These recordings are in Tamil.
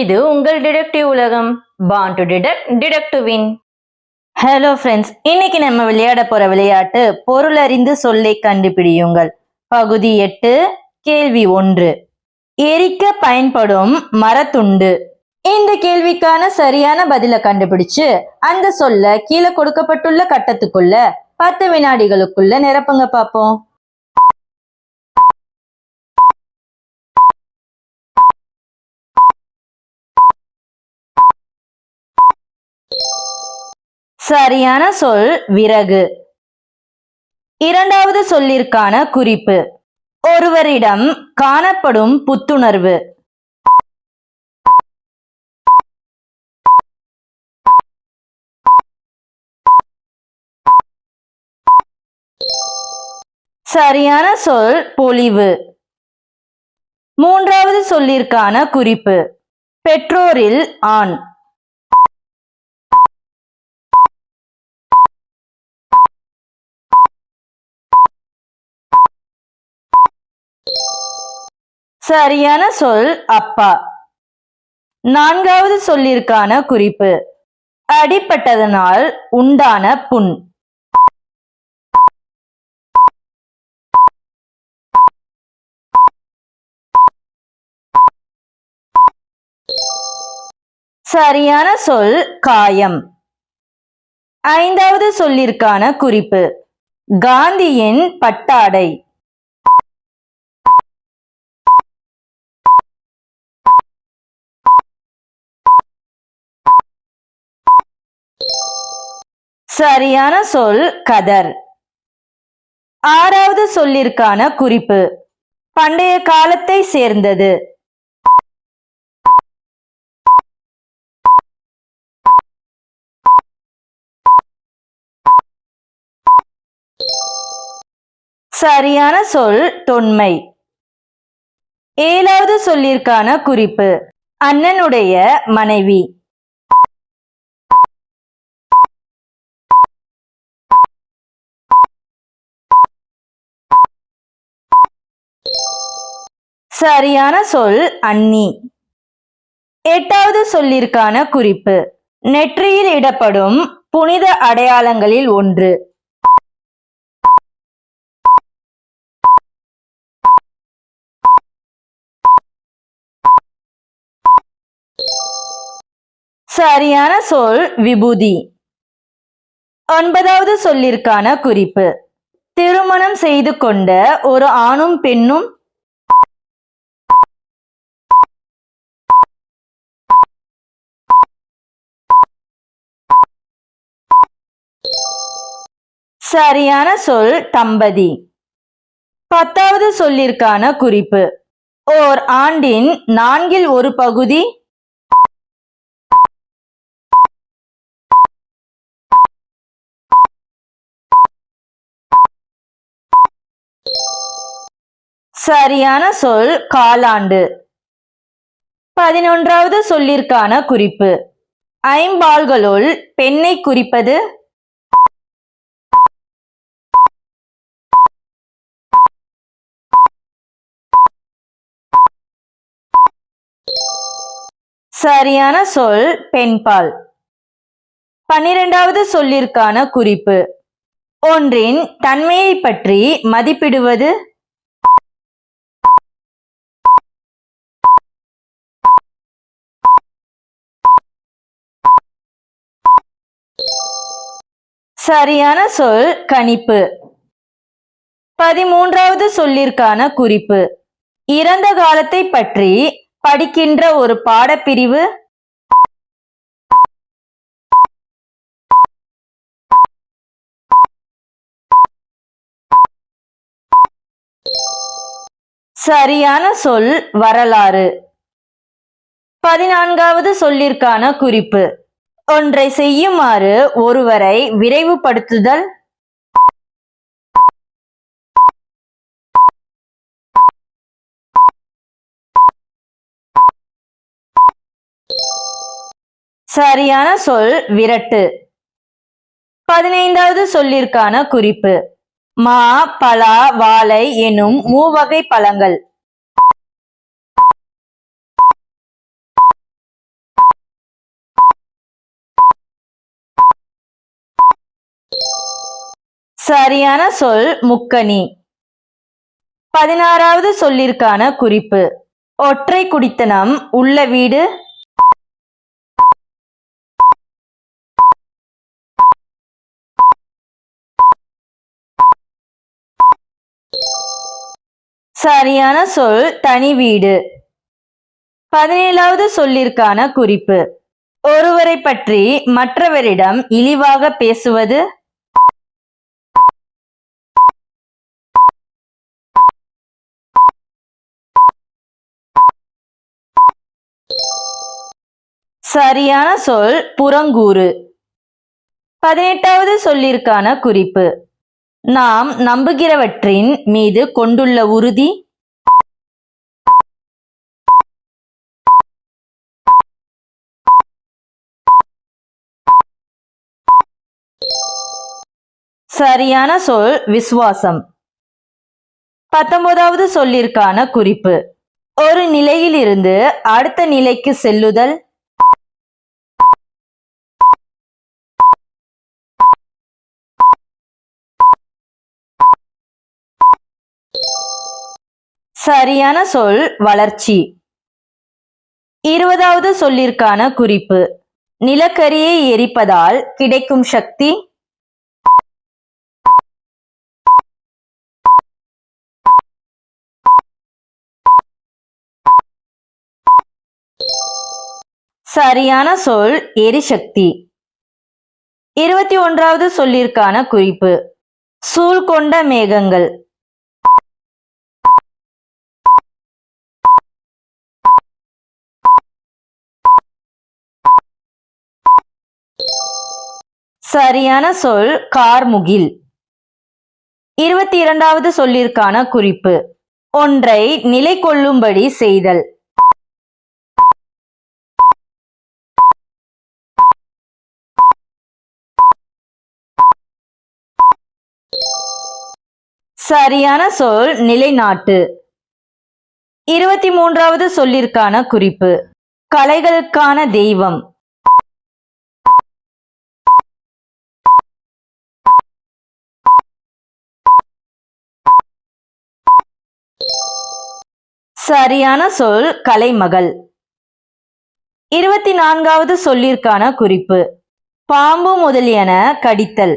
இது உங்கள் டிடெக்டிவ் உலகம். பான் to detect detect win hello friends இன்னைக்கு நம்ம விளையாட போற விளையாட்டு பொருள் அறிந்து சொல்லை கண்டுபிடியுங்கள். பகுதி எட்டு கேள்வி ஒன்று. எரிக்க பயன்படும் மரத்துண்டு. இந்த கேள்விக்கான சரியான பதிலை கண்டுபிடிச்சு அந்த சொல்ல கீழே கொடுக்கப்பட்டுள்ள கட்டத்துக்குள்ள பத்து வினாடிகளுக்குள்ள நிரப்புங்க பார்ப்போம். சரியான சொல் விறகு. இரண்டாவது சொல்லிற்கான குறிப்பு. ஒருவரிடம் காணப்படும் புத்துணர்வு. சரியான சொல் பொலிவு மூன்றாவது சொல்லிற்கான குறிப்பு. பெற்றோரில் ஆண். சரியான சொல் அப்பா. நான்காவது சொல்லிற்கான குறிப்பு. அடிப்பட்டதனால் உண்டான புண். சரியான சொல் காயம். ஐந்தாவது சொல்லிற்கான குறிப்பு. காந்தியின் பட்டாடை. சரியான சொல் கதர். ஆறாவது சொல்லிற்கான குறிப்பு. பண்டைய காலத்தை சேர்ந்தது. சரியான சொல் தொன்மை. ஏழாவது சொல்லிற்கான குறிப்பு. அண்ணனுடைய மனைவி. சரியான சொல் அன்னி. எட்டாவது சொல்லிற்கான குறிப்பு. நெற்றியில் இடப்படும் புனித அடையாளங்களில் ஒன்று. சரியான சொல் விபூதி. ஒன்பதாவது சொல்லிற்கான குறிப்பு. திருமணம் செய்து கொண்ட ஒரு ஆணும் பெண்ணும் சரியான சொல் தம்பதி. பத்தாவது சொல்லிற்கான குறிப்பு. ஓர் ஆண்டின் நான்கில் ஒரு பகுதி. சரியான சொல் காலாண்டு. பதினொன்றாவது சொல்லிற்கான குறிப்பு. ஐம்பால்களுள் பெண்ணை குறிப்பது. சரியான சொல் பெண்பால். பன்னிரெண்டாவது சொல்லிற்கான குறிப்பு. ஒன்றின் தன்மையை பற்றி மதிப்பிடுவது? சரியான சொல் கணிப்பு. பதிமூன்றாவது சொல்லிற்கான குறிப்பு. இறந்த காலத்தை பற்றி படிக்கின்ற ஒரு பாடப்பிரிவு. சரியான சொல் வரலாறு. பதினான்காவது சொல்லிற்கான குறிப்பு. ஒன்றை செய்யுமாறு ஒருவரை விரைவுபடுத்துதல் சரியான சொல் விரட்டு. பதினைந்தாவது சொல்லிற்கான குறிப்பு. மா பலா வாழை எனும் மூவகை பழங்கள். சரியான சொல் முக்கணி பதினாறாவது சொல்லிற்கான குறிப்பு. ஒற்றை குடித்தனம் உள்ள வீடு சரியான சொல் தனி வீடு. பதினேழாவது சொல்லிற்கான குறிப்பு. ஒருவரை பற்றி மற்றவரிடம் இழிவாக பேசுவது? சரியான சொல் புறங்கூறு. பதினெட்டாவது சொல்லிற்கான குறிப்பு. நாம் நம்புகிறவற்றின் மீது கொண்டுள்ள உறுதி? சரியான சொல் விசுவாசம். பத்தொன்பதாவது சொல்லிற்கான குறிப்பு. ஒரு நிலையிலிருந்து அடுத்த நிலைக்கு செல்லுதல் சரியான சொல் வளர்ச்சி. இருபதாவது சொல்லிற்கான குறிப்பு. நிலக்கரியை எரிப்பதால் கிடைக்கும் சக்தி? சரியான சொல் எரிசக்தி. இருபத்தி ஒன்றாவது சொல்லிற்கான குறிப்பு. சூழ் கொண்ட மேகங்கள். சரியான சொல் கார்முகில். இருபத்தி இரண்டாவது சொல்லிற்கான குறிப்பு. ஒன்றை நிலை கொள்ளும்படி செய்தல். சரியான சொல் நிலைநாட்டு. இருபத்தி மூன்றாவது சொல்லிற்கான குறிப்பு. கலைகளுக்கான தெய்வம். சரியான சொல் கலைமகள். இருபத்தி நான்காவது சொல்லிற்கான குறிப்பு. பாம்பு முதலியன கடித்தல்.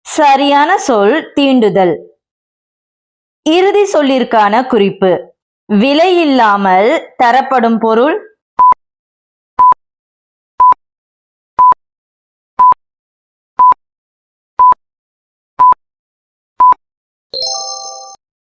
சரியான சொல் தீண்டுதல். இறுதி சொல்லிற்கான குறிப்பு. விலை இல்லாமல் தரப்படும் பொருள்